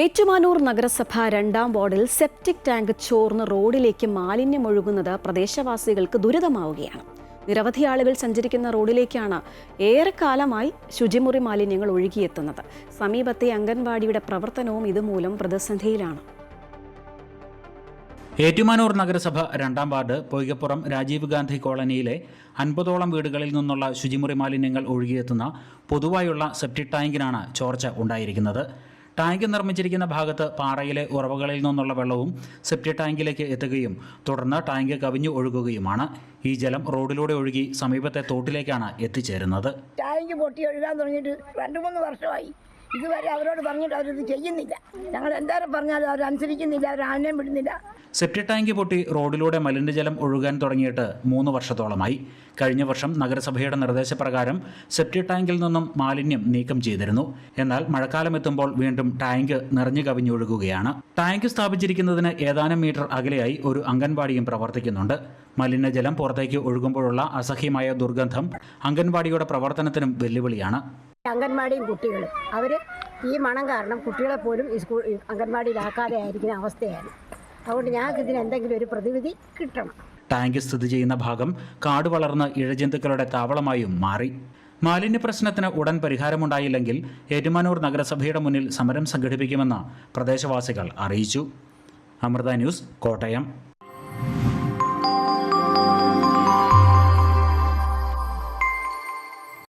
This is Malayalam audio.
ഏറ്റുമാനൂർ നഗരസഭ രണ്ടാം വാർഡിൽ സെപ്റ്റിക് ടാങ്ക് ചോർന്ന് റോഡിലേക്ക് മാലിന്യം ഒഴുകുന്നത് പ്രദേശവാസികൾക്ക് ദുരിതമാവുകയാണ്. നിരവധി ആളുകൾ സഞ്ചരിക്കുന്ന റോഡിലേക്കാണ് ഏറെക്കാലമായി ശുചിമുറി മാലിന്യങ്ങൾ ഒഴുകിയെത്തുന്നത്. സമീപത്തെ അംഗൻവാടിയുടെ പ്രവർത്തനവും ഇതുമൂലം പ്രതിസന്ധിയിലാണ്. ഏറ്റുമാനൂർ നഗരസഭ രണ്ടാം വാർഡ് പൊയ്കപ്പുറം രാജീവ് ഗാന്ധി കോളനിയിലെ അൻപതോളം വീടുകളിൽ നിന്നുള്ള ശുചിമുറി മാലിന്യങ്ങൾ ഒഴുകിയെത്തുന്ന പൊതുവായുള്ള സെപ്റ്റിക് ടാങ്കിനാണ് ചോർച്ച ഉണ്ടായിരിക്കുന്നത്. ടാങ്ക് നിർമ്മിച്ചിരിക്കുന്ന ഭാഗത്ത് പാറയിലെ ഉറവകളിൽ നിന്നുള്ള വെള്ളവും സെപ്റ്റി ടാങ്കിലേക്ക് എത്തുകയും തുടർന്ന് ടാങ്ക് കവിഞ്ഞു ഒഴുകുകയുമാണ്. ഈ ജലം റോഡിലൂടെ ഒഴുകി സമീപത്തെ തോട്ടിലേക്കാണ് എത്തിച്ചേരുന്നത്. ടാങ്ക് പൊട്ടി ഒഴുകാൻ തുടങ്ങിയിട്ട് രണ്ട് മൂന്ന് വർഷമായി. ഇതുവരെ അവരോട് പറഞ്ഞിട്ട് അവരിത് ചെയ്യുന്നില്ല. ഞങ്ങൾ എന്തായാലും പറഞ്ഞാലും അവർ അനുസരിക്കുന്നില്ല അവർ ആനയും വിടുന്നില്ല. സെപ്റ്റിക് ടാങ്ക് പൊട്ടി റോഡിലൂടെ മലിനജലം ഒഴുകാൻ തുടങ്ങിയിട്ട് മൂന്ന് വർഷത്തോളമായി. കഴിഞ്ഞ വർഷം നഗരസഭയുടെ നിർദ്ദേശപ്രകാരം സെപ്റ്റിക് ടാങ്കിൽ നിന്നും മാലിന്യം നീക്കം ചെയ്തിരുന്നു. എന്നാൽ മഴക്കാലം എത്തുമ്പോൾ വീണ്ടും ടാങ്ക് നിറഞ്ഞു കവിഞ്ഞൊഴുകുകയാണ്. ടാങ്ക് സ്ഥാപിച്ചിരിക്കുന്നതിന് ഏതാനും മീറ്റർ അകലെയായി ഒരു അംഗൻവാടിയും പ്രവർത്തിക്കുന്നുണ്ട്. മലിനജലം പുറത്തേക്ക് ഒഴുകുമ്പോഴുള്ള അസഹ്യമായ ദുർഗന്ധം അംഗൻവാടിയുടെ പ്രവർത്തനത്തിനും വെല്ലുവിളിയാണ്. അംഗൻവാടിയും കുട്ടികൾ അവർ ഈ മണം കാരണം കുട്ടികളെ പോലും ഈ സ്കൂൾ അംഗൻവാടിയിലാക്കാതെ ആയിരിക്കുന്ന അവസ്ഥയാണ്. അതുകൊണ്ട് ഞങ്ങൾക്ക് ഇതിന് എന്തെങ്കിലും ഒരു പ്രതിവിധി കിട്ടണം. ടാങ്ക് സ്ഥിതി ചെയ്യുന്ന ഭാഗം കാട് വളർന്ന് ഇഴജന്തുക്കളുടെ താവളമായും മാറി. മാലിന്യ പ്രശ്നത്തിന് ഉടൻ പരിഹാരമുണ്ടായില്ലെങ്കിൽ ഏറ്റുമാനൂർ നഗരസഭയുടെ മുന്നിൽ സമരം സംഘടിപ്പിക്കുമെന്ന് പ്രദേശവാസികൾ അറിയിച്ചു. അമൃത ന്യൂസ് കോട്ടയം.